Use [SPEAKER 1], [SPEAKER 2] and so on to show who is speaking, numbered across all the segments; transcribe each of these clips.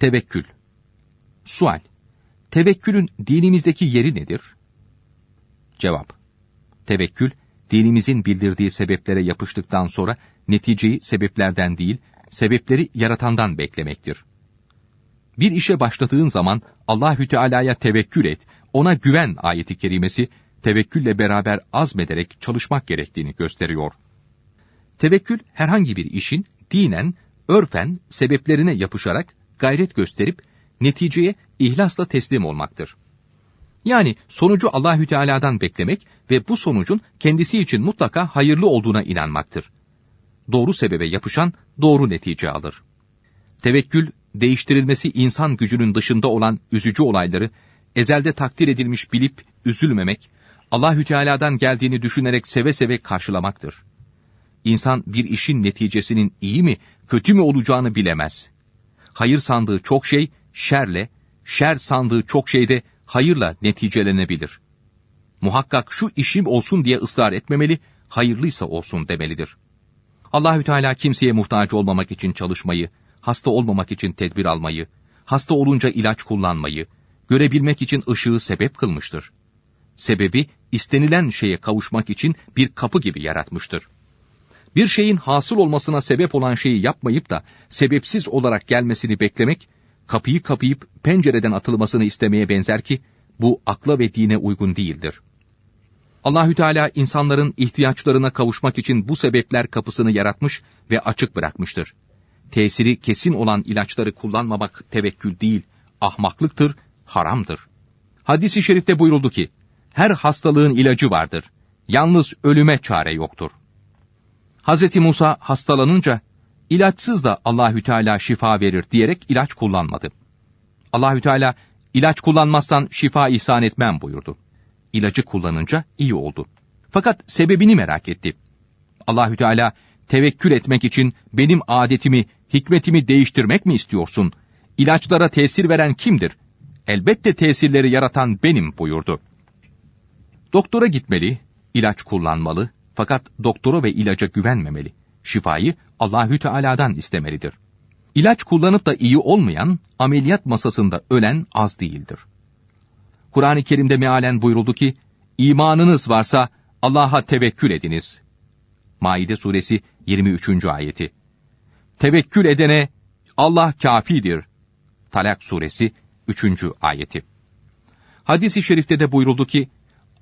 [SPEAKER 1] Tevekkül Sual Tevekkülün dinimizdeki yeri nedir? Cevap Tevekkül, dinimizin bildirdiği sebeplere yapıştıktan sonra neticeyi sebeplerden değil, sebepleri yaratandan beklemektir. Bir işe başladığın zaman Allahü Teala'ya tevekkül et, ona güven ayeti kerimesi tevekkülle beraber azmederek çalışmak gerektiğini gösteriyor. Tevekkül herhangi bir işin dinen, örfen sebeplerine yapışarak gayret gösterip neticeye ihlasla teslim olmaktır. Yani sonucu Allahü Teala'dan beklemek ve bu sonucun kendisi için mutlaka hayırlı olduğuna inanmaktır. Doğru sebebe yapışan doğru netice alır. Tevekkül, değiştirilmesi insan gücünün dışında olan üzücü olayları ezelde takdir edilmiş bilip üzülmemek, Allahü Teala'dan geldiğini düşünerek seve seve karşılamaktır. İnsan bir işin neticesinin iyi mi, kötü mü olacağını bilemez. Hayır sandığı çok şey şerle, şer sandığı çok şeyde hayırla neticelenebilir. Muhakkak şu işim olsun diye ısrar etmemeli, hayırlıysa olsun demelidir. Allahü Teala kimseye muhtaç olmamak için çalışmayı, hasta olmamak için tedbir almayı, hasta olunca ilaç kullanmayı, görebilmek için ışığı sebep kılmıştır. Sebebi istenilen şeye kavuşmak için bir kapı gibi yaratmıştır. Bir şeyin hasıl olmasına sebep olan şeyi yapmayıp da sebepsiz olarak gelmesini beklemek, kapıyı kapayıp pencereden atılmasını istemeye benzer ki, bu akla ve dine uygun değildir. Allahü Teala insanların ihtiyaçlarına kavuşmak için bu sebepler kapısını yaratmış ve açık bırakmıştır. Tesiri kesin olan ilaçları kullanmamak tevekkül değil, ahmaklıktır, haramdır. Hadis-i şerifte buyuruldu ki, her hastalığın ilacı vardır. Yalnız ölüme çare yoktur. Hazreti Musa hastalanınca ilaçsız da Allahü Teala şifa verir diyerek ilaç kullanmadı. Allahü Teala ilaç kullanmazsan şifa ihsan etmem buyurdu. İlacı kullanınca iyi oldu. Fakat sebebini merak etti. Allahü Teala tevekkül etmek için benim adetimi, hikmetimi değiştirmek mi istiyorsun? İlaçlara tesir veren kimdir? Elbette tesirleri yaratan benim buyurdu. Doktora gitmeli, ilaç kullanmalı fakat doktora ve ilaca güvenmemeli. Şifayı Allahü Teala'dan istemelidir. İlaç kullanıp da iyi olmayan, ameliyat masasında ölen az değildir. Kur'an-ı Kerim'de mealen buyuruldu ki, imanınız varsa Allah'a tevekkül ediniz. Maide suresi 23. ayeti. Tevekkül edene Allah kafidir. Talak suresi 3. ayeti. Hadis-i şerifte de buyuruldu ki,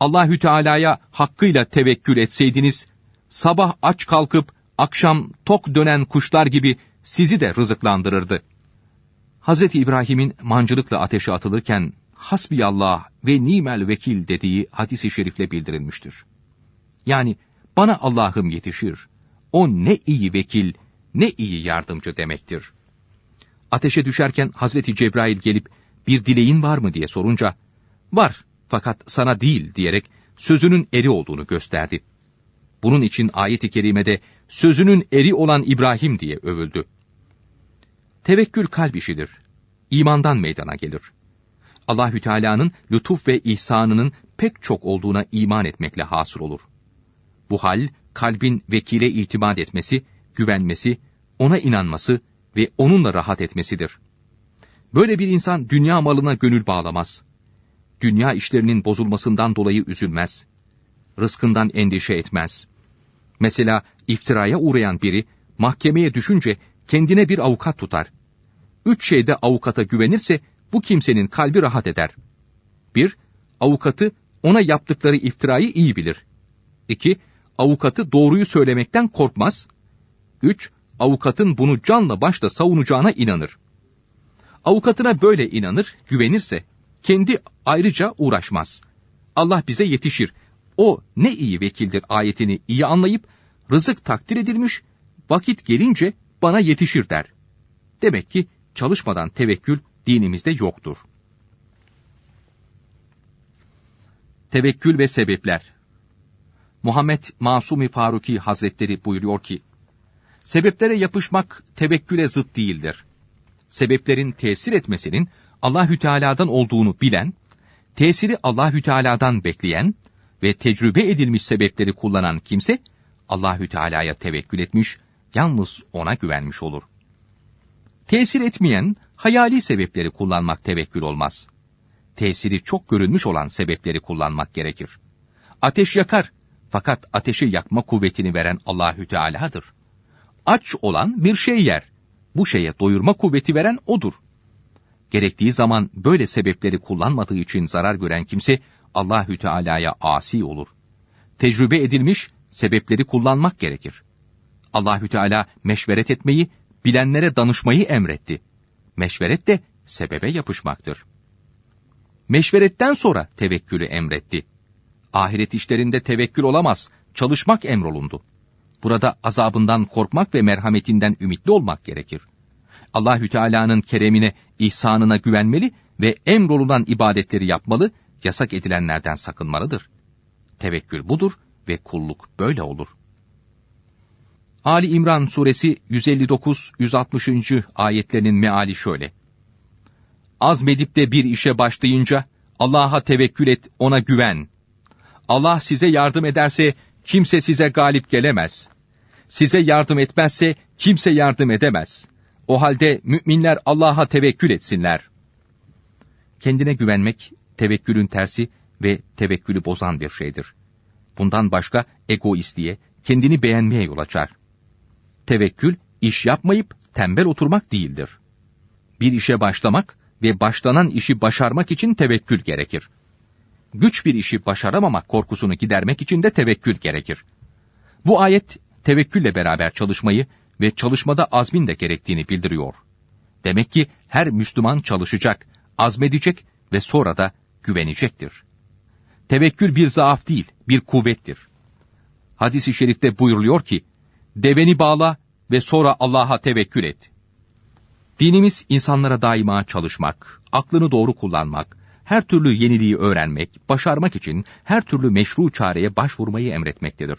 [SPEAKER 1] Allahü Teala'ya hakkıyla tevekkül etseydiniz, sabah aç kalkıp akşam tok dönen kuşlar gibi sizi de rızıklandırırdı. Hazreti İbrahim'in mancılıkla ateşe atılırken hasbiyallah ve nimel vekil dediği hadisi şerifle bildirilmiştir. Yani bana Allah'ım yetişir. O ne iyi vekil, ne iyi yardımcı demektir. Ateşe düşerken Hazreti Cebrail gelip bir dileğin var mı diye sorunca, var fakat sana değil diyerek sözünün eri olduğunu gösterdi. Bunun için ayet-i kerimede sözünün eri olan İbrahim diye övüldü. Tevekkül kalp işidir. İmandan meydana gelir. Allahü Teala'nın lütuf ve ihsanının pek çok olduğuna iman etmekle hasıl olur. Bu hal kalbin vekile itimat etmesi, güvenmesi, ona inanması ve onunla rahat etmesidir. Böyle bir insan dünya malına gönül bağlamaz. Dünya işlerinin bozulmasından dolayı üzülmez. Rızkından endişe etmez. Mesela iftiraya uğrayan biri mahkemeye düşünce kendine bir avukat tutar. Üç şeyde avukata güvenirse bu kimsenin kalbi rahat eder. Bir, avukatı ona yaptıkları iftirayı iyi bilir. İki, avukatı doğruyu söylemekten korkmaz. Üç, avukatın bunu canla başla savunacağına inanır. Avukatına böyle inanır, güvenirse, kendi ayrıca uğraşmaz. Allah bize yetişir. O ne iyi vekildir ayetini iyi anlayıp, rızık takdir edilmiş, vakit gelince bana yetişir der. Demek ki çalışmadan tevekkül dinimizde yoktur. Tevekkül ve sebepler Muhammed Masumi Faruki Hazretleri buyuruyor ki, Sebeplere yapışmak tevekküle zıt değildir. Sebeplerin tesir etmesinin Allahü Teala'dan olduğunu bilen, tesiri Allahü Teala'dan bekleyen ve tecrübe edilmiş sebepleri kullanan kimse Allahü Teala'ya tevekkül etmiş, yalnız ona güvenmiş olur. Tesir etmeyen, hayali sebepleri kullanmak tevekkül olmaz. Tesiri çok görünmüş olan sebepleri kullanmak gerekir. Ateş yakar, fakat ateşi yakma kuvvetini veren Allahü Teala'dır. Aç olan bir şey yer. Bu şeye doyurma kuvveti veren odur. Gerektiği zaman böyle sebepleri kullanmadığı için zarar gören kimse Allahü Teala'ya asi olur. Tecrübe edilmiş sebepleri kullanmak gerekir. Allahü Teala meşveret etmeyi, bilenlere danışmayı emretti. Meşveret de sebebe yapışmaktır. Meşveretten sonra tevekkülü emretti. Ahiret işlerinde tevekkül olamaz, çalışmak emrolundu. Burada azabından korkmak ve merhametinden ümitli olmak gerekir. Allahü Teala'nın keremine, ihsanına güvenmeli ve emrolunan ibadetleri yapmalı, yasak edilenlerden sakınmalıdır. Tevekkül budur ve kulluk böyle olur. Ali İmran suresi 159-160. ayetlerinin meali şöyle. Azmedip de bir işe başlayınca Allah'a tevekkül et, ona güven. Allah size yardım ederse kimse size galip gelemez. Size yardım etmezse kimse yardım edemez. O halde müminler Allah'a tevekkül etsinler. Kendine güvenmek tevekkülün tersi ve tevekkülü bozan bir şeydir. Bundan başka egoistliğe, kendini beğenmeye yol açar. Tevekkül, iş yapmayıp tembel oturmak değildir. Bir işe başlamak ve başlanan işi başarmak için tevekkül gerekir. Güç bir işi başaramamak korkusunu gidermek için de tevekkül gerekir. Bu ayet tevekkülle beraber çalışmayı ve çalışmada azmin de gerektiğini bildiriyor. Demek ki her Müslüman çalışacak, azmedecek ve sonra da güvenecektir. Tevekkül bir zaaf değil, bir kuvvettir. Hadis-i şerifte buyuruluyor ki, deveni bağla ve sonra Allah'a tevekkül et. Dinimiz insanlara daima çalışmak, aklını doğru kullanmak, her türlü yeniliği öğrenmek, başarmak için her türlü meşru çareye başvurmayı emretmektedir.